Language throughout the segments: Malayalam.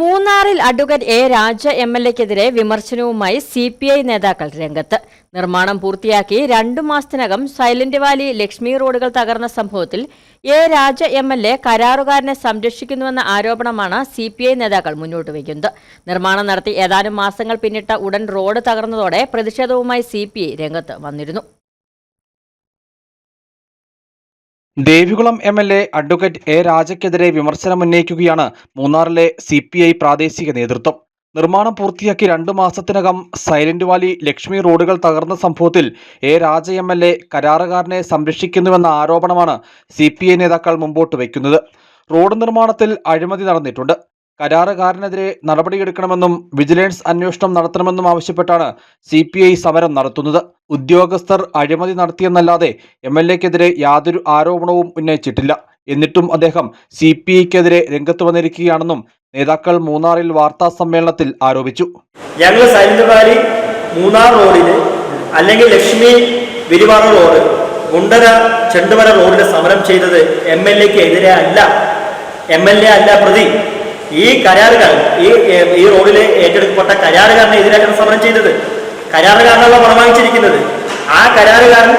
മൂന്നാറിൽ advocate A Raja M L എക്കെതിരെ വിമർശനവുമായി സി പി ഐ നേതാക്കൾ രംഗത്ത്. നിർമ്മാണം പൂർത്തിയാക്കി രണ്ടു മാസത്തിനകം സൈലന്റ് വാലി ലക്ഷ്മി റോഡുകൾ തകർന്ന സംഭവത്തിൽ A Raja M L A കരാറുകാരനെ സംരക്ഷിക്കുന്നുവെന്ന ആരോപണമാണ് സി പി ഐ നേതാക്കൾ മുന്നോട്ട് വയ്ക്കുന്നത്. നിർമ്മാണം നടത്തി ഏതാനും മാസങ്ങൾ പിന്നിട്ട ഉടൻ റോഡ് തകർന്നതോടെ പ്രതിഷേധവുമായി സി പി ഐ രംഗത്ത് വന്നിരുന്നു. Devikulam M L A advocate A രാജയ്ക്കെതിരെ വിമർശനമുന്നയിക്കുകയാണ് മൂന്നാറിലെ സി പി ഐ പ്രാദേശിക നേതൃത്വം. നിർമ്മാണം പൂർത്തിയാക്കി രണ്ടു മാസത്തിനകം സൈലന്റ് വാലി ലക്ഷ്മി റോഡുകൾ തകർന്ന സംഭവത്തിൽ A Raja M L A കരാറുകാരനെ സംരക്ഷിക്കുന്നുവെന്ന ആരോപണമാണ് സി പി ഐ നേതാക്കൾ മുമ്പോട്ട് വയ്ക്കുന്നത്. റോഡ് നിർമ്മാണത്തിൽ അഴിമതി നടന്നിട്ടുണ്ട്. കരാറുകാരനെതിരെ നടപടിയെടുക്കണമെന്നും വിജിലൻസ് അന്വേഷണം നടത്തണമെന്നും ആവശ്യപ്പെട്ടാണ് സി സമരം നടത്തുന്നത്. ഉദ്യോഗസ്ഥർ അഴിമതി നടത്തിയെന്നല്ലാതെ എം എൽ എക്കെതിരെ യാതൊരു ആരോപണവും ഉന്നയിച്ചിട്ടില്ല. എന്നിട്ടും അദ്ദേഹം സി പി ഐക്കെതിരെ രംഗത്ത് വന്നിരിക്കുകയാണെന്നും നേതാക്കൾ മൂന്നാറിൽ വാർത്താ സമ്മേളനത്തിൽ ആരോപിച്ചു. ഞങ്ങൾ സൈലന്റ് വാലി മൂന്നാർ റോഡിന് അല്ലെങ്കിൽ ലക്ഷ്മി വിരിവാറ റോഡ് ഗുണ്ടര ചെണ്ടുമര റോഡിൽ സമരം ചെയ്തത് എം എൽ എക്ക് എതിരെ അല്ല. എം എൽ എ അല്ല പ്രതി. ഈ കരാറുകൾ ഈ ഈ റോഡിൽ ഏറ്റെടുക്കപ്പെട്ട കരാറുകാരനെ എതിരായിട്ടാണ് സമരം ചെയ്തത്. കരാറുകാരനല്ല പണം വാങ്ങിച്ചിരിക്കുന്നത്. ആ കരാറുകാരൻ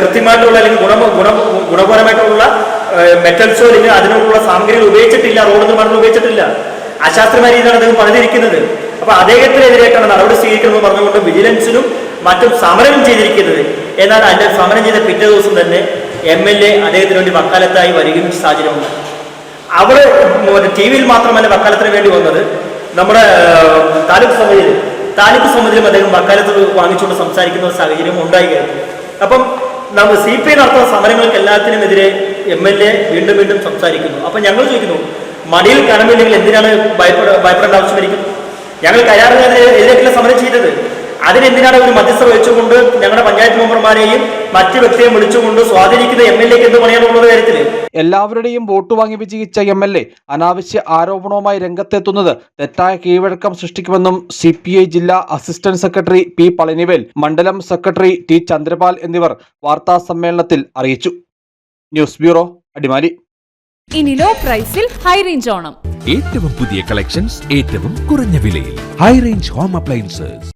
കൃത്യമായിട്ടുള്ള അല്ലെങ്കിൽ ഗുണ ഗുണ ഗുണപരമായിട്ടുള്ള മെറ്റൽസോ അല്ലെങ്കിൽ അതിനുള്ള സാമഗ്രികൾ ഉപയോഗിച്ചിട്ടില്ല റോഡ് നിർമ്മാണം ഉപയോഗിച്ചിട്ടില്ല. അശാസ്ത്രമായ രീതിയിലാണ് അദ്ദേഹം പണിതിരിക്കുന്നത് അപ്പൊ അദ്ദേഹത്തിനെതിരായിട്ടാണ് നടപടി സ്വീകരിക്കണമെന്ന് പറഞ്ഞുകൊണ്ട് വിജിലൻസിനും മറ്റും സമരം ചെയ്തിരിക്കുന്നത്. എന്നാൽ അതിന്റെ സമരം ചെയ്ത പിറ്റേ ദിവസം തന്നെ എം എൽ എ അദ്ദേഹത്തിന് വേണ്ടി വക്കാലത്തായി വരികയും സാഹചര്യമുണ്ട് അവിടെ ടി വിയിൽ മാത്രമല്ല വക്കാലത്തിന് വേണ്ടി വന്നത്. നമ്മുടെ താലൂക്ക് സമിതിയിൽ താലൂക്ക് സമിതിയിലും അദ്ദേഹം വക്കാലത്ത് വാങ്ങിച്ചുകൊണ്ട് സംസാരിക്കുന്ന ഒരു സാഹചര്യം ഉണ്ടായി കഴിഞ്ഞു. അപ്പം നമ്മൾ സി പി ഐ നടത്തുന്ന സമരങ്ങൾക്ക് എല്ലാത്തിനും എതിരെ എം എൽ എ വീണ്ടും വീണ്ടും സംസാരിക്കുന്നു. അപ്പം ഞങ്ങൾ ചോദിക്കുന്നു മടിയിൽ കനമില്ലെങ്കിൽ എന്തിനാണ് ഭയപ്പെട ഭയപ്പെടേണ്ട ആവശ്യമായിരിക്കുന്നു ഞങ്ങൾ കരാറിനെതിരെ എതിരേക്കുള്ള സമരം ചെയ്തത്. അതിനെന്തിനാണ് ഒരു മധ്യസ്ഥ വഹിച്ചുകൊണ്ട് ഞങ്ങളുടെ പഞ്ചായത്ത് മെമ്പർമാരെയും മറ്റു വ്യക്തിയെ വിളിച്ചുകൊണ്ട് സ്വാധീനിക്കുന്ന എം എൽ എക്ക് എന്ത് പണിയാണെന്നുള്ള കാര്യത്തിൽ? എല്ലാവരുടെയും വോട്ട് വാങ്ങി വിജയിച്ച എം എൽ എ അനാവശ്യ ആരോപണവുമായി രംഗത്തെത്തുന്നത് തെറ്റായ കീഴ്വഴക്കം സൃഷ്ടിക്കുമെന്നും സി പി ഐ ജില്ലാ അസിസ്റ്റന്റ് സെക്രട്ടറി പി പളനിവേൽ മണ്ഡലം സെക്രട്ടറി ടി ചന്ദ്രപാൽ എന്നിവർ വാർത്താ സമ്മേളനത്തിൽ അറിയിച്ചു. News bureau Adimali. ഇനി ലോ പ്രൈസിൽ ഹൈ റേഞ്ച് ഓണം. ഏറ്റവും പുതിയ കളക്ഷൻസ് ഏറ്റവും കുറഞ്ഞ വിലയിൽ. High range home appliances